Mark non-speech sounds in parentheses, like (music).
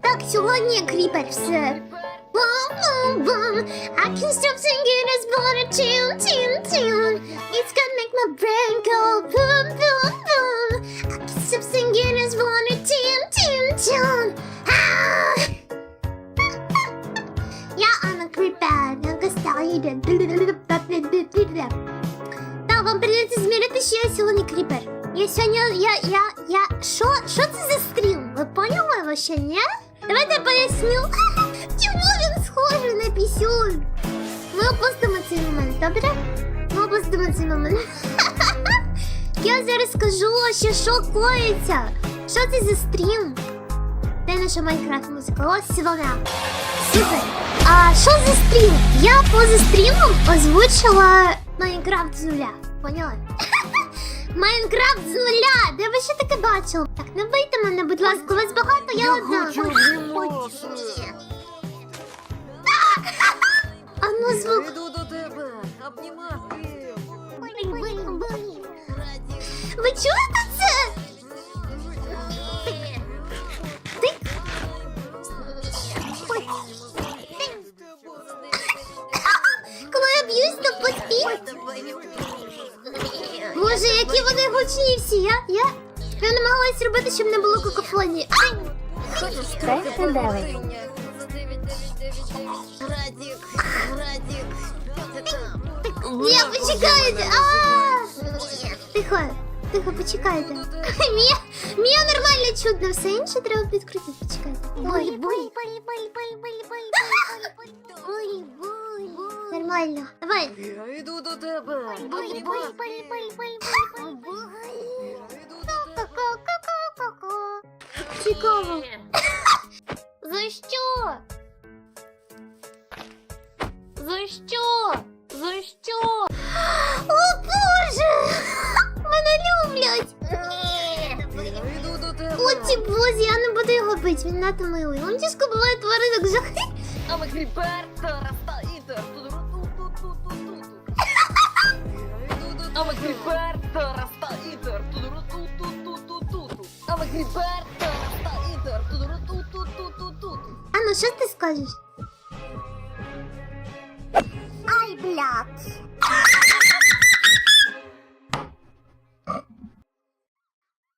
Так, сьогодні кріпер все. Бум-бум-бум. I can stop singing as but a tune, tune, tune. It's gonna make my brain go boom, boom, boom. I can stop singing as but a tune, tune, tune. Ah. Yeah, I'm a creeper. I'm a started. Так, вам прийдеться змірити, що я сьогодні кріпер. Я сьогодні, я, я, я, що, що це за стрім? Ви поняли вообще, ні? Давайте поясню. Чому він схожий на пісюн? Ми опустимо цей момент, добре? Ми опустимо цей момент. (laughs) Я зараз скажу, що що коїться. Що це за стрім? Де наша Майнкрафт музика? Ось вона. Супер. А що за стрім? Я поза стрімом озвучила Майнкрафт з нуля. Поняли? (laughs) Майнкрафт з нуля! Де ви ще таке бачили? Так, не бийте мене, будь ласка, у вас багато, я, одна. А ну звук. Іду до тебе, обнімати. Ви чуєте які всі. Я, я, я намагалась робити, щоб не було какофонії. Десять дев'ять. Радік, Радік? Ні, почекайте. Тихо, тихо, почекайте. (laughs) Мія, Мія нормально чудно, все інше треба підкрутити. Почекайте. Ой, бой. (laughs) Ой, бой. Нормально. Давай. Я йду до тебе. Бой, бой, бой, бой, бой, бой. Я йду до тебе. Ко-ко-ко-ко-ко. Цікаво. (laughs) За що? За що? За що? Бозі, я не буду його бити, він надто милий. Он тяжко буває тваринок жахи. А ми кріпер, тараста, ітер. А ми кріпер, тараста, ітер. А ми кріпер, тараста, ітер. А ну що ти скажеш? Ай, блядь.